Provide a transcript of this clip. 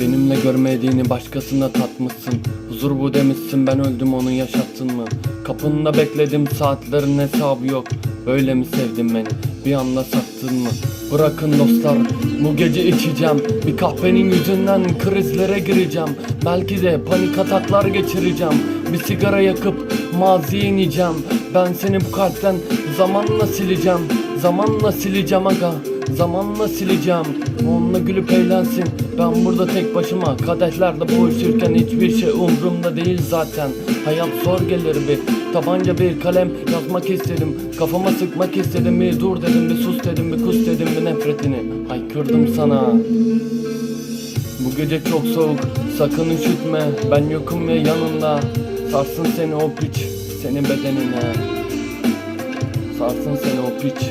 Benimle görmediğini başkasına tatmışsın. Huzur bu demişsin ben öldüm onu yaşattın mı? Kapında bekledim saatlerin hesabı yok. Böyle mi sevdin beni? Bir anda sattın mı? Bırakın dostlar bu gece içeceğim. Bir kahvenin yüzünden krizlere gireceğim. Belki de panik ataklar geçireceğim. Bir sigara yakıp maziye ineceğim. Ben seni bu kalpten zamanla sileceğim. Zamanla sileceğim aga Zamanla sileceğim Onunla gülüp eğlensin. Ben burada tek başıma Kadehlerle boğuşurken hiçbir şey umurumda değil zaten. Hayat zor gelir bir Tabanca bir kalem yazmak istedim. Kafama sıkmak istedim bir dur dedim bir sus dedim bir kus dedim bir nefretini Haykırdım sana. Bu gece çok soğuk sakın üşütme Ben yokum ya yanında Sarsın seni o piç senin bedenine. Sarsın seni o piç